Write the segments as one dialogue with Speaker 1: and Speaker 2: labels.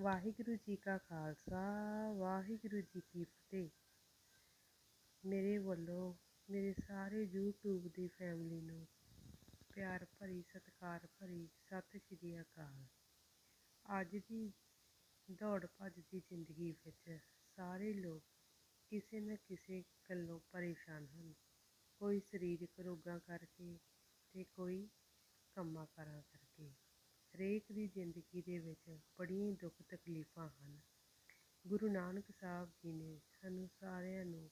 Speaker 1: ਵਾਹਿਗੁਰੂ ਜੀ ਕਾ ਖਾਲਸਾ, ਵਾਹਿਗੁਰੂ ਜੀ ਕੀ ਫਤਿਹ। ਮੇਰੇ ਵੱਲੋਂ, ਮੇਰੇ ਸਾਰੇ YouTube ਦੀ ਫੈਮਿਲੀ ਨੂੰ ਪਿਆਰ ਭਰੀ, ਸਤਿਕਾਰ ਭਰੀ ਸਤਿ ਸ਼੍ਰੀ ਅਕਾਲ। ਅੱਜ ਦੀ ਦੌੜ ਭੱਜ ਦੀ ਜ਼ਿੰਦਗੀ ਵਿੱਚ ਸਾਰੇ ਲੋਕ ਕਿਸੇ ਨਾ ਕਿਸੇ ਗੱਲੋਂ ਪਰੇਸ਼ਾਨ ਹਨ। ਕੋਈ ਸਰੀਰਕ ਰੋਗਾਂ ਕਰਕੇ ਤੇ ਕੋਈ ਕੰਮਾਂ ਕਾਰਾਂ ਕਰਕੇ। ਹਰੇਕ ਦੀ ਜ਼ਿੰਦਗੀ ਦੇ ਵਿੱਚ ਬੜੀਆਂ ਦੁੱਖ ਤਕਲੀਫਾਂ ਹਨ। ਗੁਰੂ ਨਾਨਕ ਸਾਹਿਬ ਜੀ ਨੇ ਸਾਨੂੰ ਸਾਰਿਆਂ ਨੂੰ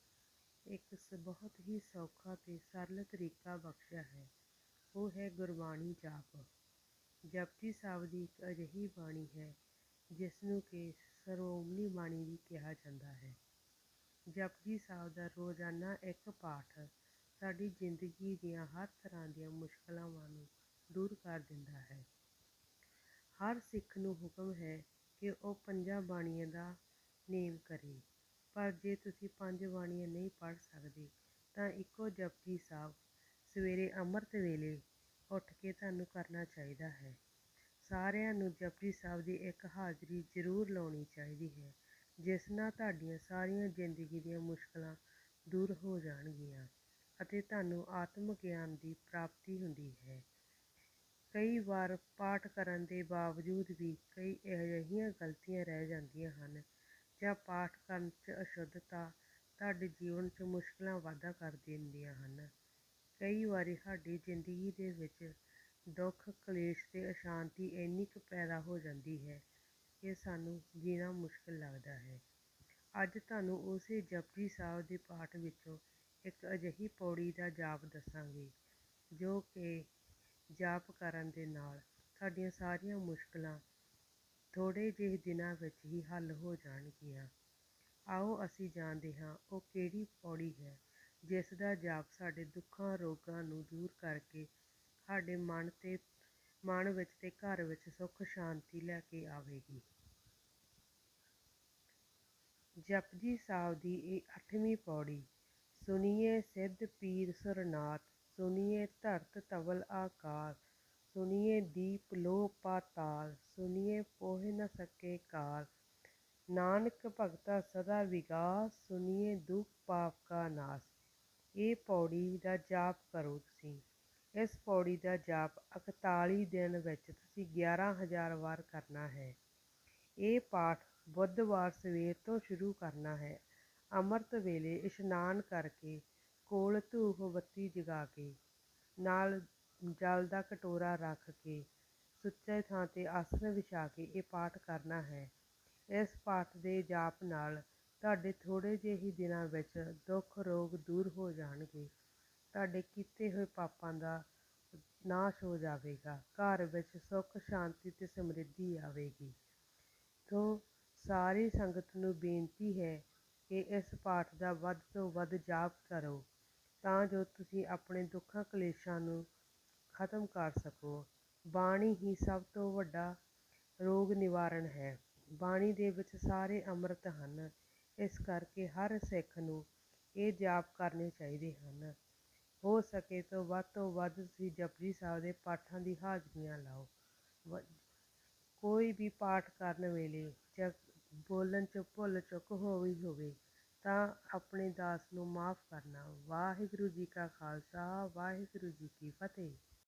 Speaker 1: ਇੱਕ ਬਹੁਤ ਹੀ ਸੌਖਾ ਤੇ ਸਰਲ ਤਰੀਕਾ ਬਖਸ਼ਿਆ ਹੈ। ਉਹ ਹੈ ਗੁਰਬਾਣੀ ਜਾਪ। ਜਪਜੀ ਸਾਹਿਬ ਦੀ ਇੱਕ ਅਜਿਹੀ ਬਾਣੀ ਹੈ ਜਿਸ ਨੂੰ ਕਿ ਸਰੋਮਣੀ ਬਾਣੀ ਵੀ ਕਿਹਾ ਜਾਂਦਾ ਹੈ। ਜਪਜੀ ਸਾਹਿਬ ਦਾ ਰੋਜ਼ਾਨਾ ਇੱਕ ਪਾਠ ਸਾਡੀ ਜ਼ਿੰਦਗੀ ਦੀਆਂ ਹਰ ਤਰ੍ਹਾਂ ਦੀਆਂ ਮੁਸ਼ਕਲਾਂ ਨੂੰ ਦੂਰ ਕਰ ਦਿੰਦਾ ਹੈ। ਹਰ ਸਿੱਖ ਨੂੰ ਹੁਕਮ ਹੈ ਕਿ ਉਹ ਪੰਜਾਂ ਬਾਣੀਆਂ ਦਾ ਨੇਮ ਕਰੇ। ਪਰ ਜੇ ਤੁਸੀਂ ਪੰਜ ਬਾਣੀਆਂ ਨਹੀਂ ਪੜ੍ਹ ਸਕਦੇ, ਤਾਂ ਇੱਕੋ ਜਪਜੀ ਸਾਹਿਬ ਸਵੇਰੇ ਅੰਮ੍ਰਿਤ ਵੇਲੇ ਉੱਠ ਕੇ ਤੁਹਾਨੂੰ ਕਰਨਾ ਚਾਹੀਦਾ ਹੈ। ਸਾਰਿਆਂ ਨੂੰ ਜਪਜੀ ਸਾਹਿਬ ਦੀ ਇੱਕ ਹਾਜ਼ਰੀ ਜ਼ਰੂਰ ਲਾਉਣੀ ਚਾਹੀਦੀ ਹੈ, ਜਿਸ ਨਾਲ ਤੁਹਾਡੀਆਂ ਸਾਰੀਆਂ ਜ਼ਿੰਦਗੀ ਦੀਆਂ ਮੁਸ਼ਕਲਾਂ ਦੂਰ ਹੋ ਜਾਣਗੀਆਂ ਅਤੇ ਤੁਹਾਨੂੰ ਆਤਮ ਗਿਆਨ ਦੀ ਪ੍ਰਾਪਤੀ ਹੁੰਦੀ ਹੈ। ਕਈ ਵਾਰ ਪਾਠ ਕਰਨ ਦੇ ਬਾਵਜੂਦ ਵੀ ਕਈ ਅਜਿਹੀਆਂ ਗਲਤੀਆਂ ਰਹਿ ਜਾਂਦੀਆਂ ਹਨ। ਜਾਂ ਪਾਠ ਕਰਨ 'ਚ ਅਸ਼ੁੱਧਤਾ ਤੁਹਾਡੇ ਜੀਵਨ 'ਚ ਮੁਸ਼ਕਲਾਂ ਵਾਧਾ ਕਰ ਦਿੰਦੀਆਂ ਹਨ। ਕਈ ਵਾਰੀ ਸਾਡੀ ਜ਼ਿੰਦਗੀ ਦੇ ਵਿੱਚ ਦੁੱਖ, ਕਲੇਸ਼ ਅਤੇ ਅਸ਼ਾਂਤੀ ਇੰਨੀ ਕੁ ਪੈਦਾ ਹੋ ਜਾਂਦੀ ਹੈ ਕਿ ਸਾਨੂੰ ਜੀਣਾ ਮੁਸ਼ਕਲ ਲੱਗਦਾ ਹੈ। ਅੱਜ ਤੁਹਾਨੂੰ ਉਸੇ ਜਪਜੀ ਸਾਹਿਬ ਦੇ ਪਾਠ ਵਿੱਚੋਂ ਇੱਕ ਅਜਿਹੀ ਪੌੜੀ ਦਾ ਜਾਪ ਦੱਸਾਂਗੇ, ਜੋ ਕਿ ਜਾਪ ਕਰਨ ਦੇ ਨਾਲ ਸਾਡੀਆਂ ਸਾਰੀਆਂ ਮੁਸ਼ਕਲਾਂ ਥੋੜ੍ਹੇ ਜਿਹੇ ਦਿਨਾਂ ਵਿੱਚ ਹੀ ਹੱਲ ਹੋ ਜਾਣਗੀਆਂ। ਆਓ ਅਸੀਂ ਜਾਣਦੇ ਹਾਂ ਉਹ ਕਿਹੜੀ ਪੌੜੀ ਹੈ ਜਿਸ ਦਾ ਜਾਪ ਸਾਡੇ ਦੁੱਖਾਂ, ਰੋਗਾਂ ਨੂੰ ਦੂਰ ਕਰਕੇ ਸਾਡੇ ਮਨ ਤੇ, ਮਨ ਵਿੱਚ ਤੇ ਘਰ ਵਿੱਚ ਸੁੱਖ, ਸ਼ਾਂਤੀ ਲੈ ਕੇ ਆਵੇਗੀ। ਜਪਜੀ ਸਾਹਿਬ ਦੀ ਇਹ ਅੱਠਵੀਂ ਪੌੜੀ, ਸੁਣੀਏ ਸਿੱਧ ਪੀਰ ਸੁਰਨਾਥ ਸੁਣੀਏ ਧਰਤ ਤਵਲ ਆਕਾਰ ਸੁਣੀਏ ਦੀਪ ਲੋ ਪਾਤਾਲ ਸੁਣੀਏ ਪੋਹ ਨ ਸਕੇ ਕਾਲ ਨਾਨਕ ਭਗਤਾ ਸਦਾ ਵਿਗਾਸ ਸੁਣੀਏ ਦੁਖ ਪਾਪ ਕਾ ਨਾਸ। ਇਹ ਪੌੜੀ ਦਾ ਜਾਪ ਕਰੋ ਤੁਸੀਂ। ਇਸ ਪੌੜੀ ਦਾ ਜਾਪ 41 ਦਿਨ ਵਿੱਚ ਤੁਸੀਂ 11000 ਵਾਰ ਕਰਨਾ ਹੈ। ਇਹ ਪਾਠ ਬੁੱਧਵਾਰ ਸਵੇਰ ਤੋਂ ਸ਼ੁਰੂ ਕਰਨਾ ਹੈ। ਅੰਮ੍ਰਿਤ ਵੇਲੇ ਇਸ਼ਨਾਨ ਕਰਕੇ ਕੋਲ ਧੂਫ ਬੱਤੀ ਜਗਾ ਕੇ, ਨਾਲ ਜਲ ਦਾ ਕਟੋਰਾ ਰੱਖ ਕੇ, ਸੁੱਚੇ ਥਾਂ 'ਤੇ ਆਸਣ ਵਿਛਾ ਕੇ ਇਹ ਪਾਠ ਕਰਨਾ ਹੈ। ਇਸ ਪਾਠ ਦੇ ਜਾਪ ਨਾਲ ਤੁਹਾਡੇ ਥੋੜ੍ਹੇ ਜਿਹੇ ਹੀ ਦਿਨਾਂ ਵਿੱਚ ਦੁੱਖ ਰੋਗ ਦੂਰ ਹੋ ਜਾਣਗੇ। ਤੁਹਾਡੇ ਕੀਤੇ ਹੋਏ ਪਾਪਾਂ ਦਾ ਨਾਸ਼ ਹੋ ਜਾਵੇਗਾ। ਘਰ ਵਿੱਚ ਸੁੱਖ, ਸ਼ਾਂਤੀ ਤੇ ਸਮਰਿੱਧੀ ਆਵੇਗੀ। ਤੋਂ ਸਾਰੀ ਸੰਗਤ ਨੂੰ ਬੇਨਤੀ ਹੈ ਕਿ ਇਸ ਪਾਠ ਦਾ ਵੱਧ ਤੋਂ ਵੱਧ ਜਾਪ ਕਰੋ। ਤਾਂ ਜੋ ਤੁਸੀਂ ਆਪਣੇ ਦੁੱਖਾਂ ਕਲੇਸ਼ਾਂ ਨੂੰ ਖਤਮ ਕਰ ਸਕੋ। ਬਾਣੀ ਹੀ ਸਭ ਤੋਂ ਵੱਡਾ ਰੋਗ ਨਿਵਾਰਨ ਹੈ। ਬਾਣੀ ਦੇ ਵਿੱਚ ਸਾਰੇ ਅੰਮ੍ਰਿਤ ਹਨ। ਇਸ ਕਰਕੇ ਹਰ ਸਿੱਖ ਨੂੰ ਇਹ ਜਾਪ ਕਰਨੇ ਚਾਹੀਦੇ ਹਨ। ਹੋ ਸਕੇ ਤੋਂ ਵੱਧ ਤੋਂ ਵੱਧ ਤੁਸੀਂ ਜਪਜੀ ਸਾਹਿਬ ਦੇ ਪਾਠਾਂ ਦੀ ਹਾਜ਼ਰੀਆਂ ਲਾਓ। ਕੋਈ ਵੀ ਪਾਠ ਕਰਨ ਵੇਲੇ ਜਾਂ ਬੋਲਣ 'ਚ ਭੁੱਲ ਚੁੱਕ ਹੋਈ ਹੋਵੇ ਤਾਂ ਆਪਣੇ ਦਾਸ ਨੂੰ ਮਾਫ ਕਰਨਾ। ਵਾਹਿਗੁਰੂ ਜੀ ਕਾ ਖਾਲਸਾ ਵਾਹਿਗੁਰੂ ਜੀ ਕੀ ਫਤਿਹ।